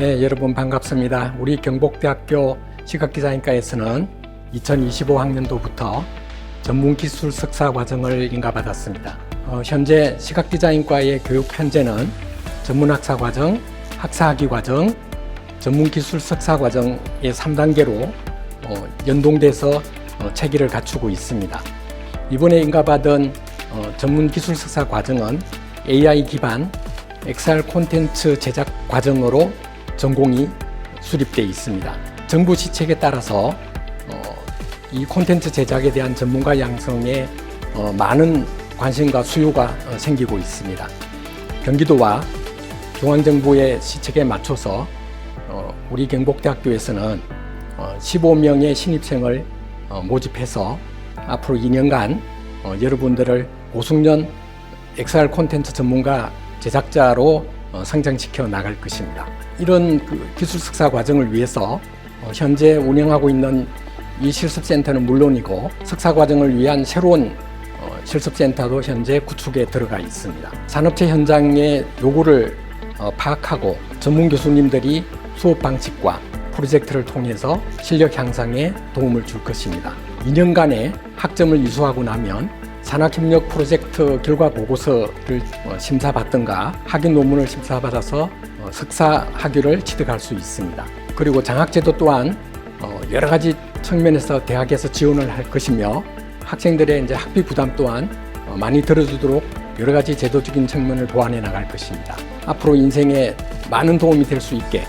네, 여러분 반갑습니다. 우리 경복대학교 시각디자인과에서는 2025학년도부터 전문기술 석사 과정을 인가받았습니다. 어, 현재 시각디자인과의 교육 현재는 전문학사 과정, 학사학위 과정, 전문기술 석사 과정의 3단계로 어, 연동돼서 어, 체계를 갖추고 있습니다. 이번에 인가받은 어, 전문기술 석사 과정은 AI 기반 XR 콘텐츠 제작 과정으로 전공이 수립되어 있습니다. 정부 시책에 따라서 어, 이 콘텐츠 제작에 대한 전문가 양성에 어, 많은 관심과 수요가 어, 생기고 있습니다. 경기도와 중앙정부의 시책에 맞춰서 어, 우리 경복대학교에서는 어, 15명의 신입생을 어, 모집해서 앞으로 2년간 어, 여러분들을 고숙련 XR 콘텐츠 전문가 제작자로 어, 성장시켜 나갈 것입니다. 이런 그 기술 석사 과정을 위해서 어, 현재 운영하고 있는 이 실습센터는 물론이고 석사 과정을 위한 새로운 어, 실습센터도 현재 구축에 들어가 있습니다. 산업체 현장의 요구를 어, 파악하고 전문 교수님들이 수업 방식과 프로젝트를 통해서 실력 향상에 도움을 줄 것입니다. 2년간의 학점을 이수하고 나면 산학협력 프로젝트 결과 보고서를 어, 심사받든가 학위 논문을 심사받아서 어, 석사 학위를 취득할 수 있습니다. 그리고 장학제도 또한 어, 여러 가지 측면에서 대학에서 지원을 할 것이며 학생들의 이제 학비 부담 또한 어, 많이 들어주도록 여러 가지 제도적인 측면을 보완해 나갈 것입니다. 앞으로 인생에 많은 도움이 될 수 있게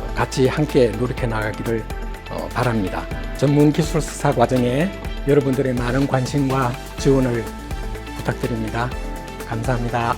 어, 같이 함께 노력해 나가기를 어, 바랍니다. 전문 기술 석사 과정에 여러분들의 많은 관심과 지원을 부탁드립니다. 감사합니다.